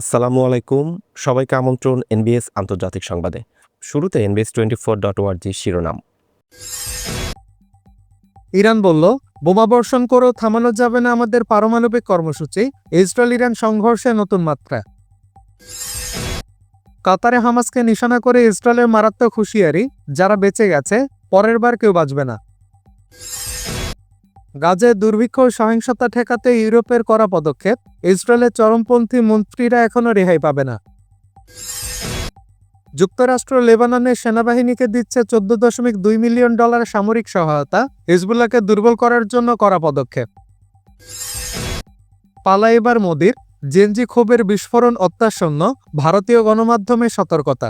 আসসালামু আলাইকুম। সবাইকে আমন্ত্রণ এনবিএস আন্তর্জাতিক সংবাদে। শুরুতে এনবিএস টোয়েন্টি ফোর ডট ওয়ার্জি শিরোনাম। ইরান বলল, বোমা বর্ষণ করেও থামানো যাবে না আমাদের পারমাণবিক কর্মসূচি। ইসরায়েল ইরান সংঘর্ষে নতুন মাত্রা। কাতারে হামাসকে নিশানা করে ইসরায়েলের মারাত্মক হুঁশিয়ারি, যারা বেঁচে গেছে, পরের বার কেউ বাঁচবে না। গাজে দুর্ভিক্ষ সহিংসতা ঠেকাতে ইউরোপের করা পদক্ষেপ। ইসরায়েলের চরমপন্থী মন্ত্রীরা এখনও রেহাই পাবে না। যুক্তরাষ্ট্র লেবাননের সেনাবাহিনীকে দিচ্ছে চোদ্দ দশমিক দুই মিলিয়ন ডলার সামরিক সহায়তা। হিজবুল্লাহকে দুর্বল করার জন্য করা পদক্ষেপ। পালা এবার মোদির। জেনজি ক্ষোভের বিস্ফোরণ অত্যাসন্ন ভারতীয় গণমাধ্যমে সতর্কতা।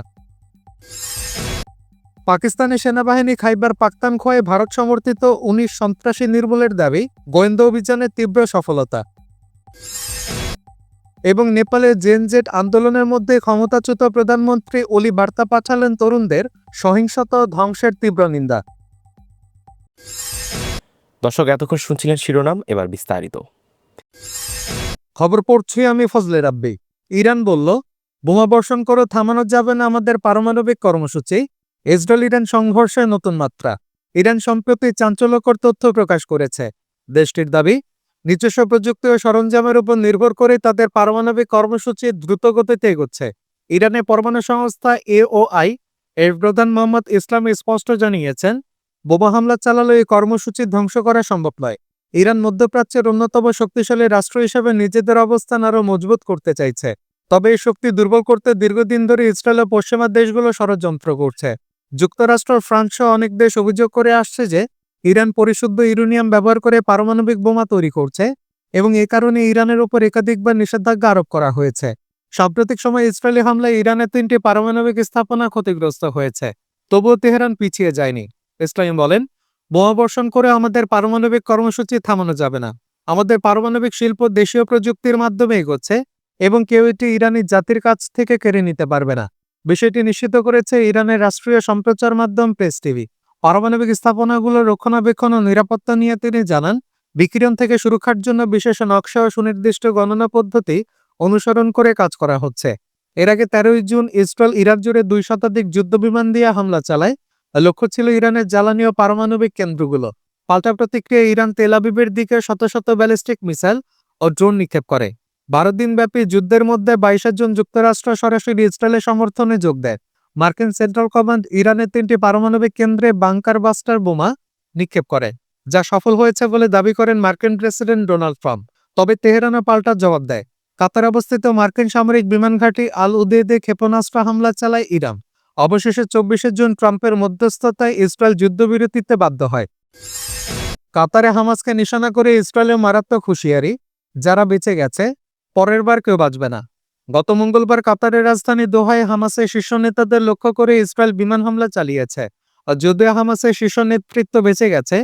পাকিস্তানি সেনাবাহিনী খাইবার পাক্তানখোয়ায় ভারত সমর্থিত উনিশ সন্ত্রাসী নির্মূলের দাবি গোয়েন্দা অভিযানের তীব্র সফলতা। এবং নেপালের জেনজেট আন্দোলনের মধ্যে ক্ষমতাচ্যুত প্রধানমন্ত্রী ওলি বার্তা পাঠালেন তরুণদের সহিংসতা ধ্বংসের তীব্র নিন্দা। দর্শক এতক্ষণ শুনছিলেন শিরোনাম এবার বিস্তারিত। খবর পড়ছি আমি ফজলে রাব্বি। ইরান বলল বোমা বর্ষণ করে থামানো যাবে না আমাদের পারমাণবিক কর্মসূচি। ইসরায়েল ইরান সংঘর্ষে নতুন মাত্রা। ইরান সম্প্রতি চাঞ্চল্যকর তথ্য প্রকাশ করেছে। দেশটির দাবি, নিজস্ব প্রযুক্তি ও সরঞ্জামের উপর নির্ভর করে তাদের পারমাণবিক কর্মসূচি দ্রুতগতিতে এগোচ্ছে। ইরানের পরমাণু সংস্থা এওআই এর প্রধান মোহাম্মদ ইসলাম স্পষ্ট জানিয়েছেন, বোমা হামলা চালালে এই কর্মসূচি ধ্বংস করা সম্ভব নয়। ইরান মধ্যপ্রাচ্যের অন্যতম শক্তিশালী রাষ্ট্র হিসেবে নিজেদের অবস্থান আরও মজবুত করতে চাইছে। তবে এই শক্তি দুর্বল করতে দীর্ঘদিন ধরে ইসরায়েল ও পশ্চিমা দেশগুলো ষড়যন্ত্র করছে। যুক্তরাষ্ট্র ফ্রান্স সহ অনেক দেশ অভিযোগ করে আসছে যে ইরান পরিশুদ্ধ ইউরেনিয়াম ব্যবহার করে পারমাণবিক বোমা তৈরি করছে এবং এ কারণে ইরানের উপর একাধিকবার নিষেধাজ্ঞা আরোপ করা হয়েছে। সাম্প্রতিক সময়ে ইসরায়েলি হামলায় ইরানের তিনটি পারমাণবিক স্থাপনা ক্ষতিগ্রস্ত হয়েছে, তবুও তেহরান পিছিয়ে যায়নি। ইসলাম বলেন, বোমা বর্ষণ করে আমাদের পারমাণবিক কর্মসূচি থামানো যাবে না। আমাদের পারমাণবিক শিল্প দেশীয় প্রযুক্তির মাধ্যমে এগোচ্ছে এবং কেউ এটি ইরানি জাতির কাছ থেকে কেড়ে নিতে পারবে না। বিষয়টি নিশ্চিত করেছে ইরানের রাষ্ট্রীয় সম্প্রচার মাধ্যম প্রেস টিভি। পারমাণবিক স্থাপনাগুলোর রক্ষণাবেক্ষণ ও নিরাপত্তা নিয়ে তিনি জানান, বিকিরণ থেকে সুরক্ষার জন্য বিশেষ নকশা ও সুনির্দিষ্ট গণনা পদ্ধতি অনুসরণ করে কাজ করা হচ্ছে। এর আগে তেরোই জুন ইসরায়েল ইরাক জুড়ে দুই শতাধিক যুদ্ধবিমান দিয়ে হামলা চালায়। লক্ষ্য ছিল ইরানের জ্বালানি ও পারমাণবিক কেন্দ্রগুলো। পাল্টা প্রতিক্রিয়া ইরান তেল আবিবের দিকে শত শত ব্যালিস্টিক মিসাইল ও ড্রোন নিক্ষেপ করে। বারো দিনব্যাপী যুদ্ধের মধ্যে বাইশের জন যুক্তরাষ্ট্র সরাসরি ইসরায়েলের সমর্থনে যোগ দেয়। মার্কিন সেন্ট্রাল কমান্ড ইরানের তিনটি পারমাণবিক কেন্দ্রে বাংকার বাস্টার বোমা নিক্ষেপ করে, যা সফল হয়েছে বলে দাবি করেন মার্কিন প্রেসিডেন্ট ডোনাল্ড ট্রাম্প। তবে তেহরানও পাল্টা জবাব দেয়। কাতার অবস্থিত মার্কিন সামরিক বিমান ঘাঁটি আল উদেদে ক্ষেপণাস্ত্র হামলা চালায় ইরান। অবশেষে চব্বিশে জুন ট্রাম্পের মধ্যস্থতায় ইসরায়েল যুদ্ধবিরতিতে বাধ্য হয়। কাতারে হামাসকে নিশানা করে ইসরায়েলের মারাত্মক হুঁশিয়ারি, যারা বেঁচে গেছে পরের বার কেউ বাঁচবে না। গত মঙ্গলবার কাতারের রাজধানী দোহায় হামাসের শীর্ষ নেতাদের লক্ষ্য করে ইসরায়েল বিমান হামলা চালিয়েছে। আর যদিও হামাসের শীর্ষ নেতৃত্ব বেঁচে গেছে,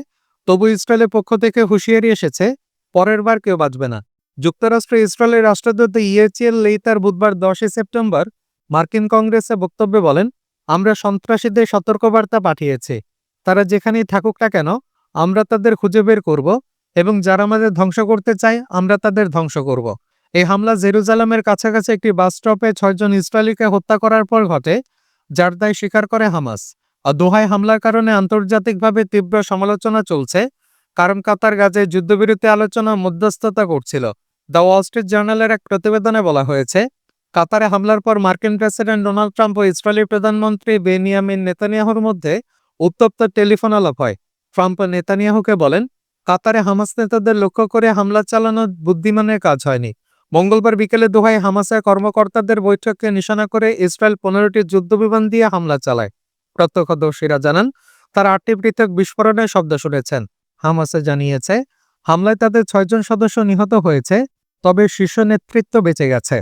তবু ইসরায়েলের পক্ষ থেকে হুঁশিয়ারি এসেছে, পরের বার কেউ বাঁচবে না। যুক্তরাষ্ট্র ইসরায়েলের রাষ্ট্রদূত ইয়েচিএল লেইতার বুধবার দশই সেপ্টেম্বর মার্কিন কংগ্রেসে বক্তব্যে বলেন, আমরা সন্ত্রাসীদের সতর্কবার্তা পাঠিয়েছি। তারা যেখানেই থাকুক না কেন, আমরা তাদের খুঁজে বের করব এবং যারা আমাদের ধ্বংস করতে চায়, আমরা তাদের ধ্বংস করব। এই হামলা জেরুজালামের কাছাকাছি একটি বাস স্টপে ছয়জন ইসরায়েলিকে হত্যা করার পর ঘটে, যার দায় স্বীকার করে হামাস। দোহায় হামলার কারণে আন্তর্জাতিকভাবে তীব্র সমালোচনা চলছে, কারণ কাতার গাজে যুদ্ধবিরতি আলোচনা মধ্যস্থতা করছিল। দ্য ওয়াল স্ট্রিট জার্নালের এক প্রতিবেদনে বলা হয়েছে, কাতারে হামলার পর মার্কিন প্রেসিডেন্ট ডোনাল্ড ট্রাম্প ও ইসরায়েলি প্রধানমন্ত্রী বেনিয়ামিন নেতানিয়াহুর মধ্যে উত্তপ্ত টেলিফোন আলাপ হয়। ট্রাম্প নেতানিয়াহুকে বলেন, কাতারে হামাস নেতাদের লক্ষ্য করে হামলা চালানো বুদ্ধিমানের কাজ হয়নি। মঙ্গলবার বিকেলে দোহায় হামাসের কর্মকর্তাদের বৈঠককে নিশানা করে ইসরায়েল পনেরোটি যুদ্ধবিমান দিয়ে হামলা চালায়। প্রত্যক্ষদর্শীরা জানান, তারা আটটি পৃথক বিস্ফোরণের শব্দ শুনেছেন। হামাসে জানিয়েছে, হামলায় তাদের ছয়জন সদস্য নিহত হয়েছে, তবে শীর্ষ নেতৃত্ব বেঁচে গেছে।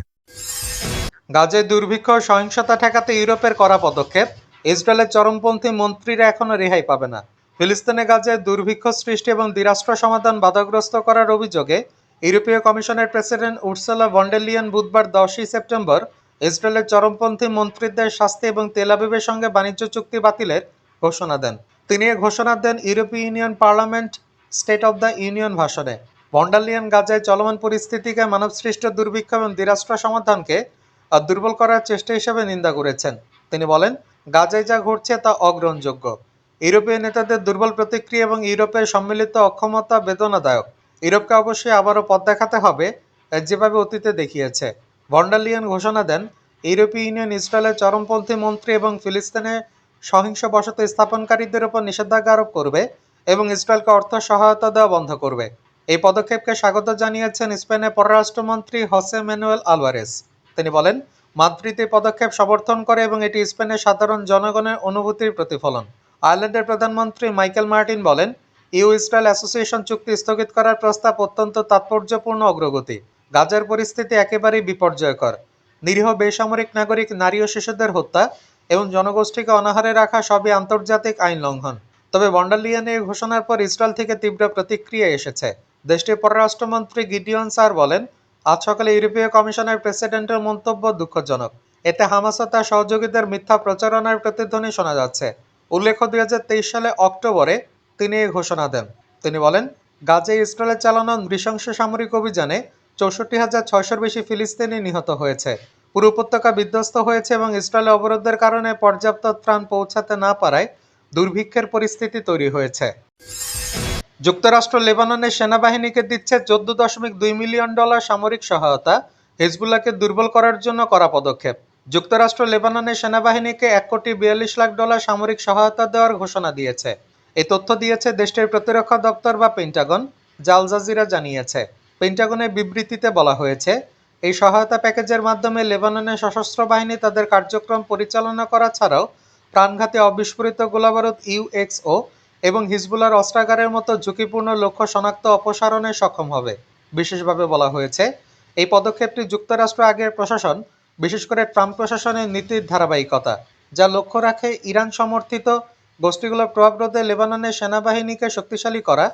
গাজে দুর্ভিক্ষ, সহিংসতা ঠেকাতে ইউরোপের করা পদক্ষেপ। ইসরায়েলের চরমপন্থী মন্ত্রীরা এখনও রেহাই পাবে না। ফিলিস্তিনে গাজে দুর্ভিক্ষ সৃষ্টি এবং দ্বিরাষ্ট্র সমাধান বাধাগ্রস্ত করার অভিযোগে ইউরোপীয় কমিশনের প্রেসিডেন্ট উর্সেলা ভন্ডেলিয়ান বুধবার দশই সেপ্টেম্বর ইসরায়েলের চরমপন্থী মন্ত্রীদের শাস্তি এবং তেলাবিবের সঙ্গে বাণিজ্য চুক্তি বাতিলের ঘোষণা দেন। তিনি এ ঘোষণা দেন ইউরোপীয় union parliament, state of the union ভাষণে। ভন্ডালিয়ান গাজায় চলমান পরিস্থিতিকে মানবসৃষ্ট দুর্ভিক্ষ এবং দ্বিরাষ্ট্র সমাধানকে দুর্বল করার চেষ্টা হিসেবে নিন্দা করেছেন। তিনি বলেন, গাজায় যা ঘটছে তা অগ্রহণযোগ্য। ইউরোপীয় নেতাদের দুর্বল প্রতিক্রিয়া এবং ইউরোপের সম্মিলিত অক্ষমতা বেদনাদায়ক। ইউরোপকে অবশ্যই আবারও পথ দেখাতে হবে, যেভাবে অতীতে দেখিয়েছে। ভন্ডালিয়ান ঘোষণা দেন, ইউরোপীয় ইউনিয়ন ইসরায়েলের চরমপন্থী মন্ত্রী এবং ফিলিস্তিনে সহিংস বসতি স্থাপনকারীদের উপর নিষেধাজ্ঞা আরোপ করবে এবং ইসরায়েলকে অর্থ সহায়তা দেওয়া বন্ধ করবে। এই পদক্ষেপকে স্বাগত জানিয়েছেন স্পেনের পররাষ্ট্রমন্ত্রী হোসে ম্যানুয়েল আলভারেস। তিনি বলেন, মাদ্রিদ এই পদক্ষেপ সমর্থন করে এবং এটি স্পেনের সাধারণ জনগণের অনুভূতির প্রতিফলন। আয়ারল্যান্ডের প্রধানমন্ত্রী মাইকেল মার্টিন বলেন ইউ ইসরায়েল অ্যাসোসিয়েশন চুক্তি স্থগিত করার প্রস্তাব অত্যন্ত তাৎপর্যপূর্ণ অগ্রগতি। গাজার পরিস্থিতি একেবারেই বিপর্যয়কর। নিরীহ বেসামরিক নাগরিক, নারী ও শিশুদের হত্যা এবং জনগোষ্ঠীকে অনাহারে রাখা সবই আন্তর্জাতিক আইন লঙ্ঘন। তবে বন্ডালিয়ানের ঘোষণার পর ইসরায়েল থেকে তীব্র প্রতিক্রিয়া এসেছে। দেশটির পররাষ্ট্রমন্ত্রী গিডিয়ন স্যার বলেন, আজ সকালে ইউরোপীয় কমিশনের প্রেসিডেন্টের মন্তব্য দুঃখজনক। এতে হামাস ও তার সহযোগীদের মিথ্যা প্রচারণার প্রতিধ্বনি শোনা যাচ্ছে। উল্লেখ্য দু হাজার তেইশ সালে অক্টোবরে তিনি ঘোষণা দেন। তিনি বলেন, গাজে ইসরায়েলে চালানো নৃশংস সামরিক অভিযানে চৌষট্টি হাজার ছয়শোর বেশি ফিলিস্তিনি নিহত হয়েছে। পুরো উপত্যকা বিধ্বস্ত হয়েছে এবং ইসরায়েলের অবরোধের কারণে পর্যাপ্ত ত্রাণ পৌঁছাতে না পারায় দুর্ভিক্ষের পরিস্থিতি তৈরি হয়েছে। যুক্তরাষ্ট্র লেবাননের সেনাবাহিনীকে দিচ্ছে চোদ্দ দশমিক দুই মিলিয়ন ডলার সামরিক সহায়তা। হিজবুল্লাহকে দুর্বল করার জন্য করা পদক্ষেপ। যুক্তরাষ্ট্র লেবাননের সেনাবাহিনীকে এক কোটি বিয়াল্লিশ লাখ ডলার সামরিক সহায়তা দেওয়ার ঘোষণা দিয়েছে। এই তথ্য দিয়েছে দেশটির প্রতিরক্ষা দপ্তর বা পেন্টাগন জাল জাজিরা জানিয়েছে। পেন্টাগনের বিবৃতিতে বলা হয়েছে, এই সহায়তা প্যাকেজের মাধ্যমে লেবাননের সশস্ত্র বাহিনী তাদের কার্যক্রম পরিচালনা করা ছাড়াও প্রাণঘাতী অবিস্ফোরিত গোলাবারুদ ইউএক্সও এবং হিজবুলার অস্ত্রাগারের মতো ঝুঁকিপূর্ণ লক্ষ্য শনাক্ত অপসারণে সক্ষম হবে। বিশেষভাবে বলা হয়েছে, এই পদক্ষেপটি যুক্তরাষ্ট্র আগের প্রশাসন, বিশেষ করে ট্রাম্প প্রশাসনের নীতির ধারাবাহিকতা, যা লক্ষ্য রাখে ইরান সমর্থিত গোষ্ঠীগুলোর প্রভাব রোধে লেবাননের সেনাবাহিনীকে শক্তিশালী করা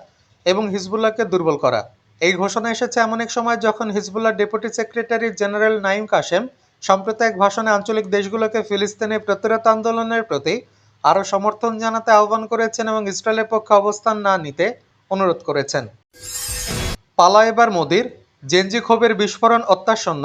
এবং হিজবুল্লাহকে দুর্বল করা। এই ঘোষণা এসেছে এমন এক সময় যখন Hezbollah deputy secretary general Naim Qassem সম্প্রতি এক ভাষণে আঞ্চলিক দেশগুলোকে ফিলিস্তিনের প্রতিরোধ আন্দোলনের প্রতি আরও সমর্থন জানাতে আহ্বান করেছেন এবং ইসরায়েলের পক্ষে অবস্থান না নিতে অনুরোধ করেছেন। পালা এবার মোদির। জেনজি ক্ষোভের বিস্ফোরণ অত্যাসন্ন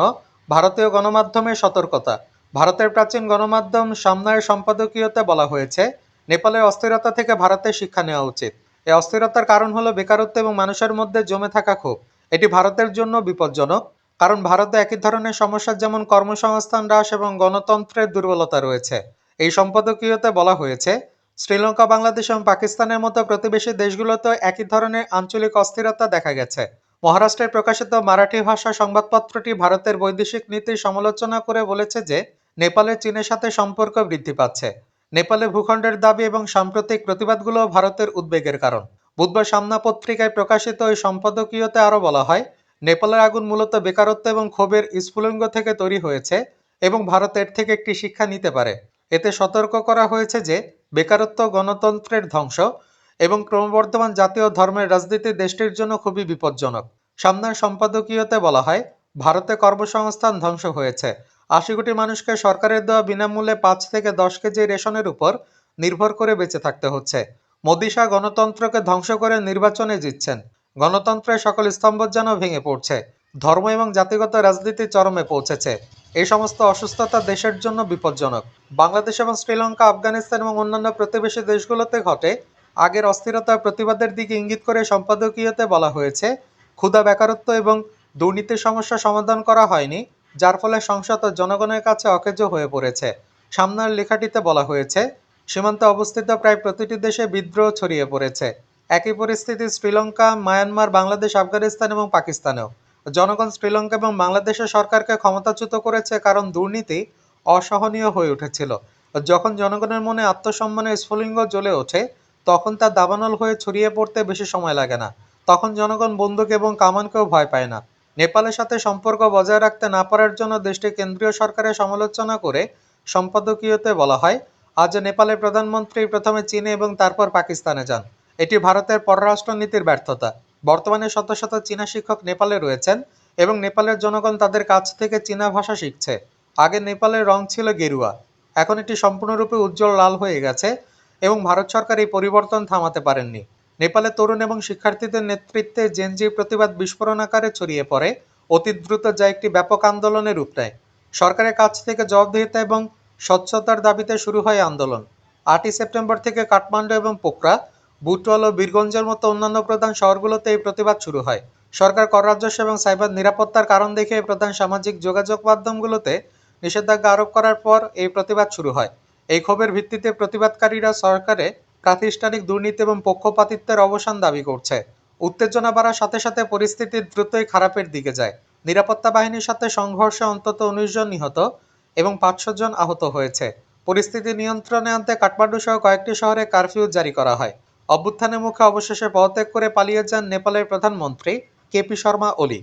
ভারতীয় গণমাধ্যমের সতর্কতা। ভারতের প্রাচীন গণমাধ্যম সামনায়ের সম্পাদকীয়তে বলা হয়েছে নেপালের অস্থিরতা থেকে ভারতের শিক্ষা নেওয়া উচিত। এই অস্থিরতার কারণ হলো বেকারত্ব এবং মানুষের মধ্যে জমে থাকা ক্ষোভ। এটি ভারতের জন্য বিপজ্জনক, কারণ ভারতে একই ধরনের সমস্যা যেমন কর্মসংস্থান হ্রাস এবং গণতন্ত্রের দুর্বলতা রয়েছে। এই সম্পাদকীয়তে বলা হয়েছে, শ্রীলঙ্কা, বাংলাদেশ এবং পাকিস্তানের মতো প্রতিবেশী দেশগুলোতে একই ধরনের আঞ্চলিক অস্থিরতা দেখা গেছে। মহারাষ্ট্রে প্রকাশিত মারাঠি ভাষা সংবাদপত্রটি ভারতের বৈদেশিক নীতির সমালোচনা করে বলেছে যে নেপালের চীনের সাথে সম্পর্ক বৃদ্ধি পাচ্ছে। নেপালে ভূখণ্ডের দাবি এবং সাম্প্রতিক প্রতিবাদগুলো ভারতের উদ্বেগের কারণ। বুধবার সামনা পত্রিকায় প্রকাশিত ওই সম্পাদকীয়তে আরও বলা হয়, নেপালের আগুন মূলত বেকারত্ব এবং ক্ষোভের স্ফুলিঙ্গ থেকে তৈরি হয়েছে এবং ভারত এর থেকে একটি শিক্ষা নিতে পারে। এতে সতর্ক করা হয়েছে যে, বেকারত্ব গণতন্ত্রের ধ্বংস এবং ক্রমবর্ধমান জাতীয় ধর্মের রাজনীতি দেশটির জন্য খুবই বিপজ্জনক। সামনের সম্পাদকীয়তে বলা হয়, ভারতে কর্মসংস্থান ধ্বংস হয়েছে। আশি কোটি মানুষকে সরকারের দেওয়া বিনামূল্যে পাঁচ থেকে দশ কেজি রেশনের উপর নির্ভর করে বেঁচে থাকতে হচ্ছে। মোদি শাহ গণতন্ত্রকে ধ্বংস করে নির্বাচনে জিতছেন। গণতন্ত্রের সকল স্তম্ভ যেন ভেঙে পড়ছে। ধর্ম এবং জাতিগত রাজনীতি চরমে পৌঁছেছে। এই সমস্ত অসুস্থতা দেশের জন্য বিপজ্জনক। বাংলাদেশ এবং শ্রীলঙ্কা, আফগানিস্তান এবং অন্যান্য প্রতিবেশী দেশগুলোতে ঘটে আগের অস্থিরতার প্রতিবাদের দিকে ইঙ্গিত করে সম্পাদকীয়তে বলা হয়েছে, ক্ষুধা বেকারত্ব এবং দুর্নীতির সমস্যা সমাধান করা হয়নি। যার ফলে সংসদ জনগণের কাছে অকেজ হয়ে পড়েছে। সামনের লেখাটিতে বলা হয়েছে, সীমান্তে অবস্থিত প্রায় প্রতিটি দেশে বিদ্রোহ ছড়িয়ে পড়েছে। একই পরিস্থিতি শ্রীলঙ্কা, মায়ানমার, বাংলাদেশ, আফগানিস্তান এবং পাকিস্তানেও। জনগণ শ্রীলঙ্কা এবং বাংলাদেশের সরকারকে ক্ষমতাচ্যুত করেছে কারণ দুর্নীতি অসহনীয় হয়ে উঠেছিল। যখন জনগণের মনে আত্মসম্মানের স্ফুলিঙ্গ জ্বলে ওঠে, তখন তা দাবানল হয়ে ছড়িয়ে পড়তে বেশি সময় লাগে না। তখন জনগণ বন্দুক এবং কামানকেও ভয় পায় না। নেপালের সাথে সম্পর্ক বজায় রাখতে না পারার জন্য দেশটির কেন্দ্রীয় সরকারের সমালোচনা করে সম্পাদকীয়তে বলা হয়, আজ নেপালের প্রধানমন্ত্রী প্রথমে চীনে এবং তারপর পাকিস্তানে যান। এটি ভারতের পররাষ্ট্র নীতির ব্যর্থতা। বর্তমানে শত শত চীনা শিক্ষক নেপালে রয়েছেন এবং নেপালের জনগণ তাদের কাছ থেকে চীনা ভাষা শিখছে। আগে নেপালের রং ছিল গেরুয়া। এখন এটি সম্পূর্ণরূপে উজ্জ্বল লাল হয়ে গেছে এবং ভারত সরকার এই পরিবর্তন থামাতে পারেননি। নেপালে তরুণ এবং শিক্ষার্থীদের নেতৃত্বে জেনজি প্রতিবাদ বিস্ফোরণ আকারে ছড়িয়ে পড়ে। অতি দ্রুত যা একটি ব্যাপক আন্দোলনের রূপ নেয় সরকারের কাছ থেকে জবাবদিহিতা এবং স্বচ্ছতার দাবিতে শুরু হয় আন্দোলন। আটই সেপ্টেম্বর থেকে কাঠমান্ডু এবং পোকরা বুটওয়াল ও বীরগঞ্জের মতো অন্যান্য প্রধান শহরগুলোতে এই প্রতিবাদ শুরু হয়। সরকার কর রাজস্ব এবং সাইবার নিরাপত্তার কারণ দেখে প্রধান সামাজিক যোগাযোগ মাধ্যমগুলোতে নিষেধাজ্ঞা আরোপ করার পর এই প্রতিবাদ শুরু হয়। এই ক্ষোভের ভিত্তিতে প্রতিবাদকারীরা সরকারে প্রাতিষ্ঠানিক দুর্নীতি এবং পক্ষপাতিত্বের অবসান দাবি করছে। উত্তেজনা বাড়ার সাথে সাথে পরিস্থিতি দ্রুতই খারাপের দিকে যায়। নিরাপত্তা বাহিনীর সাথে সংঘর্ষে অন্তত উনিশ জন নিহত এবং পাঁচশো জন আহত হয়েছে। পরিস্থিতি নিয়ন্ত্রণে আনতে কাঠমান্ডু সহ কয়েকটি শহরে কারফিউ জারি করা হয়। অভ্যুত্থানের মুখে অবশেষে পদত্যাগ করে পালিয়ে যান নেপালের প্রধানমন্ত্রী কেপি শর্মা ওলি।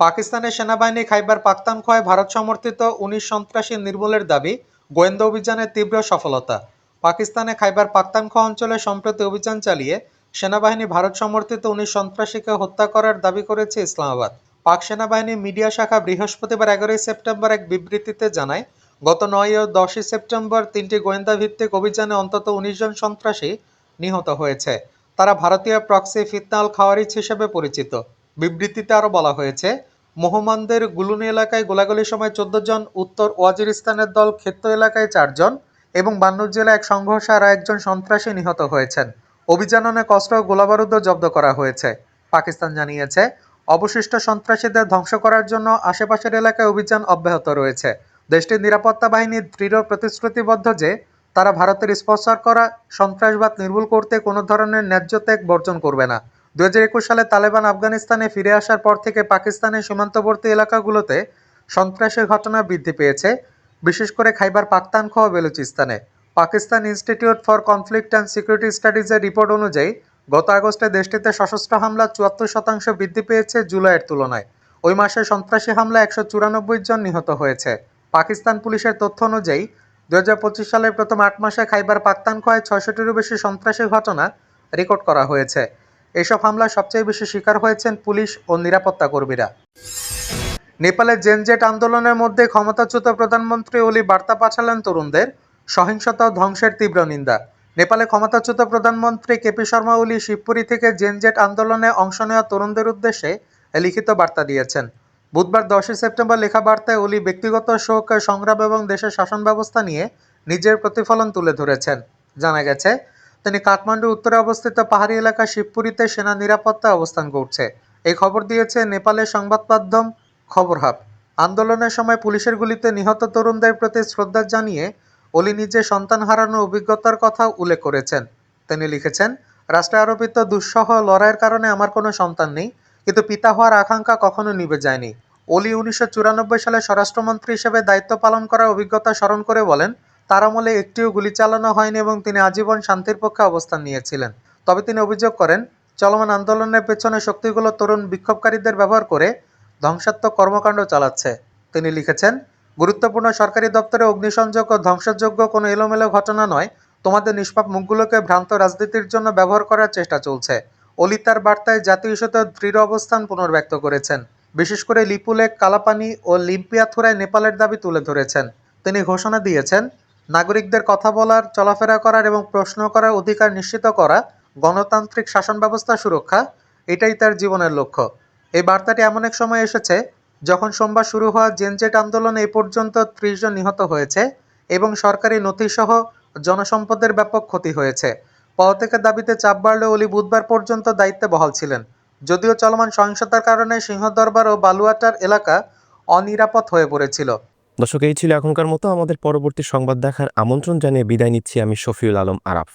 পাকিস্তানের সেনাবাহিনী খাইবার পাখতানখোয়ায় ভারত সমর্থিত উনিশ সন্ত্রাসী নির্মূলের দাবি, গোয়েন্দা অভিযানের তীব্র সফলতা। পাকিস্তানে খাইবার পাখতানখোয়া অঞ্চলে সম্প্রতি অভিযান চালিয়ে সেনাবাহিনী ভারত সমর্থিত উনিশ সন্ত্রাসীকে হত্যা করার দাবি করেছে ইসলামাবাদ। পাক সেনাবাহিনীর মিডিয়া শাখা বৃহস্পতিবার এগারোই সেপ্টেম্বর এক বিবৃতিতে জানায়, গত নয় ও দশই সেপ্টেম্বর তিনটি গোয়েন্দা ভিত্তিক অভিযানে অন্তত উনিশ জন সন্ত্রাসী নিহত হয়েছে। তারা ভারতীয় প্রক্সি ফিতনাল খাওয়ারিজ হিসেবে পরিচিত। বিবৃতিতে আরও বলা হয়েছে, মোহাম্মদের গুলুনি এলাকায় গোলাগুলির সময় চোদ্দ জন, উত্তর ওয়াজিরিস্তানের দল ক্ষেত্র এলাকায় চারজন এবং বান্নুর জেলায় এক সংঘর্ষে আরও একজন সন্ত্রাসী নিহত হয়েছেন। অভিযান অনেক অস্ত্র গোলাবারুদও জব্দ করা হয়েছে। পাকিস্তান জানিয়েছে, অবশিষ্ট সন্ত্রাসীদের ধ্বংস করার জন্য আশেপাশের এলাকায় অভিযান অব্যাহত রয়েছে। দেশটির নিরাপত্তা বাহিনী দৃঢ় প্রতিশ্রুতিবদ্ধ যে, তারা ভারতের স্পন্সর করা সন্ত্রাসবাদ নির্মূল করতে কোনো ধরনের ন্যায্য ত্যাগ বর্জন করবে না। দুই হাজার একুশ সালে তালেবান আফগানিস্তানে ফিরে আসার পর থেকে পাকিস্তানের সীমান্তবর্তী এলাকাগুলোতে সন্ত্রাসের ঘটনা বৃদ্ধি পেয়েছে। বিশেষ করে Khyber Pakhtunkhwa বেলুচিস্তানে। Pakistan institute for conflict and security স্টাডিজের report অনুযায়ী, গত আগস্টে দেশটিতে সশস্ত্র হামলা চুয়াত্তর শতাংশ বৃদ্ধি পেয়েছে জুলাইয়ের তুলনায়। ওই মাসে সন্ত্রাসী হামলা একশো চুরানব্বই জন নিহত হয়েছে। পাকিস্তান পুলিশের তথ্য অনুযায়ী দু হাজার পঁচিশ সালের প্রথম আট মাসে খাইবার পাখতানখোয়ায় ছয়শটিরও বেশি সন্ত্রাসী ঘটনা রেকর্ড করা হয়েছে। এসব হামলা সবচেয়ে বেশি শিকার হয়েছেন পুলিশ ও নিরাপত্তা কর্মীরা। নেপালের জেনজেট আন্দোলনের মধ্যে ক্ষমতাচ্যুত প্রধানমন্ত্রী ওলি বার্তা পাঠালেন তরুণদের। সহিংসতা ধ্বংসের তীব্র নিন্দা। নেপালে ক্ষমতাচ্যুত প্রধানমন্ত্রী কেপি শর্মা ওলি শিবপুরী থেকে জেনজেট আন্দোলনে অংশ নেওয়া তরুণদের উদ্দেশ্যে লিখিত বার্তা দিয়েছেন। বুধবার দশই সেপ্টেম্বর লেখা বার্তায় ওলি ব্যক্তিগত শোক, সংগ্রাম এবং দেশের শাসন ব্যবস্থা নিয়ে নিজের প্রতিফলন তুলে ধরেছেন। জানা গেছে, তিনি কাঠমান্ডু উত্তরে অবস্থিত পাহাড়ি এলাকা শিবপুরীতে সেনা নিরাপত্তা অবস্থান করছে। এই খবর দিয়েছে নেপালের সংবাদ মাধ্যম খবর হাব। আন্দোলনের সময় পুলিশের গুলিতে নিহত তরুণদের প্রতি শ্রদ্ধা জানিয়ে অলি নিজে সন্তান হারানোর অভিজ্ঞতার কথা উল্লেখ করেছেন। তিনি লিখেছেন, রাষ্ট্রে আরোপিত দুঃসহ লড়াইয়ের কারণে আমার কোনো সন্তান নেই, কিন্তু পিতা হওয়ার আকাঙ্ক্ষা কখনো নিভে যায়নি। অলি উনিশশো চুরানব্বই সালে স্বরাষ্ট্রমন্ত্রী হিসেবে দায়িত্ব পালন করার অভিজ্ঞতা স্মরণ করে বলেন, তার আমলে একটিও গুলি চালানো হয়নি এবং তিনি আজীবন শান্তির পক্ষে অবস্থান নিয়েছিলেন। তবে তিনি অভিযোগ করেন, চলমান আন্দোলনের পেছনে শক্তিগুলো তরুণ বিক্ষোভকারীদের ব্যবহার করে ধ্বংসাত্মক কর্মকাণ্ড চালাচ্ছে। তিনি লিখেছেন, গুরুত্বপূর্ণ সরকারি দপ্তরে অগ্নিসংযোগ ও ধ্বংসযোগ্য কোনো এলোমেলো ঘটনা নয়। তোমাদের নিষ্পাপ মুখগুলোকে ভ্রান্ত রাজনীতির জন্য ব্যবহার করার চেষ্টা চলছে। অলি তার বার্তায় জাতীয় ইস্যুতে দৃঢ় অবস্থান পুনর্ব্যক্ত করেছেন। বিশেষ করে লিপুলেক কালাপানি ও লিম্পিয়াথুরায় নেপালের দাবি তুলে ধরেছেন। তিনি ঘোষণা দিয়েছেন, নাগরিকদের কথা বলার, চলাফেরা করার এবং প্রশ্ন করার অধিকার নিশ্চিত করা, গণতান্ত্রিক শাসন ব্যবস্থা সুরক্ষা, এটাই তার জীবনের লক্ষ্য। এই বার্তাটি এমন এক সময় এসেছে, যখন সোমবার শুরু হওয়া জেনজেট আন্দোলনে এ পর্যন্ত ত্রিশ জন নিহত হয়েছে এবং সরকারি নথিসহ জনসম্পদের ব্যাপক ক্ষতি হয়েছে। পদত্যাগের দাবিতে চাপ বাড়লে অলি বুধবার পর্যন্ত দায়িত্বে বহাল ছিলেন। যদিও চলমান সহিংসতার কারণে সিংহদরবার ও বালুয়াটার এলাকা অনিরাপদ হয়ে পড়েছিল। দর্শক, এই ছিল এখনকার মতো। আমাদের পরবর্তী সংবাদ দেখার আমন্ত্রণ জানিয়ে বিদায় নিচ্ছি আমি শফিউল আলম আরাফ।